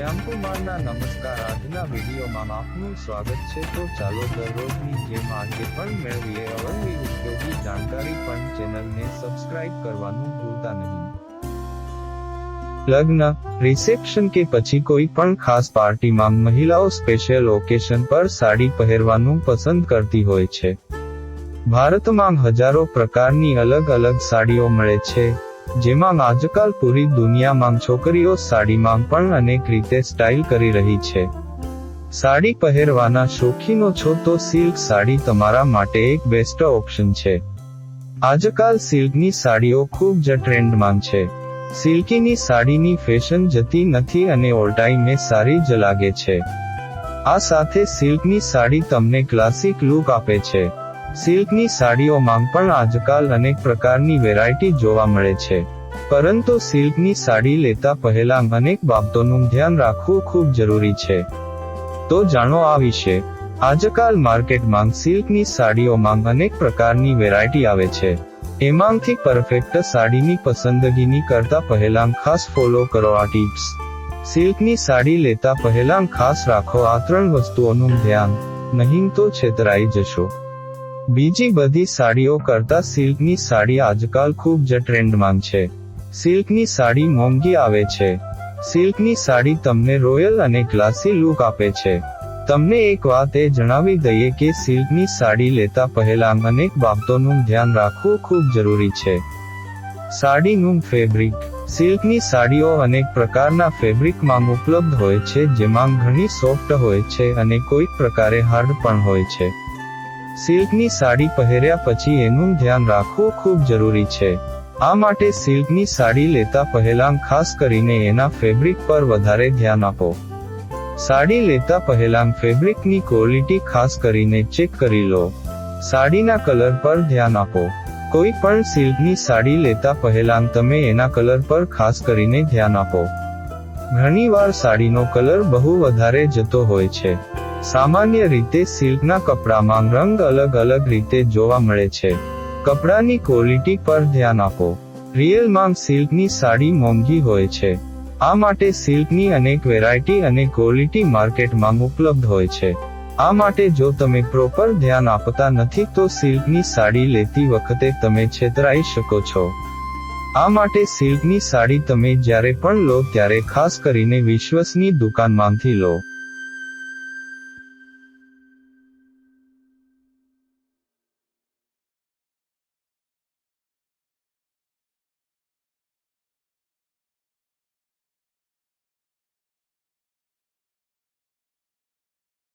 શ્યામકુમારના નમસ્કાર. આજના વિડીયોમાં આપનું સ્વાગત છે. તો ચાલો દરરોજની જેમ આજે પણ મેળવીએ. અવનવી ઉપયોગી જાણકારી પણ ચેનલને સબસ્ક્રાઇબ કરવાનું ભૂલતા નહીં. લગ્ન, રિસેપ્શન કે પછી કોઈ પણ ખાસ પાર્ટીમાં મહિલાઓ સ્પેશિયલ ઓકેશન પર સાડી પહેરવાનું પસંદ કરતી હોય છે. ભારતમાં હજારો પ્રકારની અલગ અલગ સાડીઓ મળે છે. જેમાં આજકાલ પૂરી દુનિયામાં છોકરીઓ સાડીમાં પણ અનેક રીતે સ્ટાઇલ કરી રહી છે. સાડી પહેરવાના શોખીનો છો તો સિલ્ક સાડી તમારા માટે એક બેસ્ટ ઓપ્શન છે. આજકાલ સિલ્કની સાડીઓ ખૂબ જ ટ્રેન્ડમાં છે. સિલ્કીની સાડીની ફેશન જતી નથી અને ઓલ ટાઈમે સારી જ લાગે છે. આ સાથે સિલ્કની સાડી તમને ક્લાસિક લુક આપે છે. સિલ્કની સાડીઓમાં પણ આજકાલ અનેક પ્રકારની વેરાયટી જોવા મળે છે. પરંતુ સિલ્કની સાડી લેતા પહેલા અનેક બાબતોનું ધ્યાન રાખવું ખૂબ જરૂરી છે. તો જાણો આ વિશે. આજકાલ માર્કેટમાં સિલ્કની સાડીઓમાં અનેક પ્રકારની વેરાયટી આવે છે. એમાંથી પરફેક્ટ સાડીની પસંદગીની કરતા પહેલા ખાસ ફોલો કરો આ ટિપ્સ સિલ્કની સાડી લેતા પહેલા ખાસ રાખો આ ત્રણ વસ્તુઓનું ધ્યાન. નહીં તો છેતરાઈ જશો. બીજી બધી સાડીઓ કરતા સિલ્કની સાડી આજકાલ ખૂબ જ ટ્રેન્ડમાં છે. સિલ્કની સાડી મોંઘી આવે છે. સિલ્કની સાડી તમને રોયલ અને ક્લાસી લુક આપે છે. તમને એક વાત એ જણાવી દઈએ કે સિલ્કની સાડી લેતા પહેલા અનેક બાબતોનું ધ્યાન રાખવું ખૂબ જરૂરી છે. સાડીનું ફેબ્રિક. સિલ્કની સાડીઓ અનેક પ્રકારના ફેબ્રિકમાં ઉપલબ્ધ હોય છે જેમાં ઘણી સોફ્ટ હોય છે અને કોઈક પ્રકારે હાર્ડ પણ હોય છે. સિલ્કની સાડી પહેર્યા પછી એનું ધ્યાન રાખવું ખૂબ જરૂરી છે. આ માટે સિલ્કની સાડી લેતા પહેલા ખાસ કરીને એના ફેબ્રિક પર વધારે ધ્યાન આપો. સાડી લેતા પહેલા ફેબ્રિકની ક્વોલિટી ખાસ કરીને ચેક કરી લો. સાડીના કલર પર ધ્યાન આપો. કોઈ પણ સિલ્કની સાડી લેતા પહેલા તમે એના કલર પર ખાસ કરીને ધ્યાન આપો. ઘણીવાર સાડીનો કલર બહુ વધારે જતો હોય છે. સામાન્ય રીતે સિલ્કના કપડામાં રંગ અલગ અલગ રીતે જોવા મળે છે. કપડાની ક્વોલિટી પર ધ્યાન આપો. રિયલમાં સિલ્કની સાડી મોંઘી હોય છે. આ માટે સિલ્કની અનેક વેરાયટી અને ક્વોલિટી માર્કેટમાં ઉપલબ્ધ હોય છે. આ માટે જો તમે પ્રોપર ધ્યાન આપતા નથી તો સિલ્કની સાડી લેતી વખતે તમે છેતરાઈ શકો છો. આ માટે સિલ્કની સાડી તમે જ્યારે પણ લો ત્યારે ખાસ કરીને વિશ્વસની દુકાનમાંથી લો.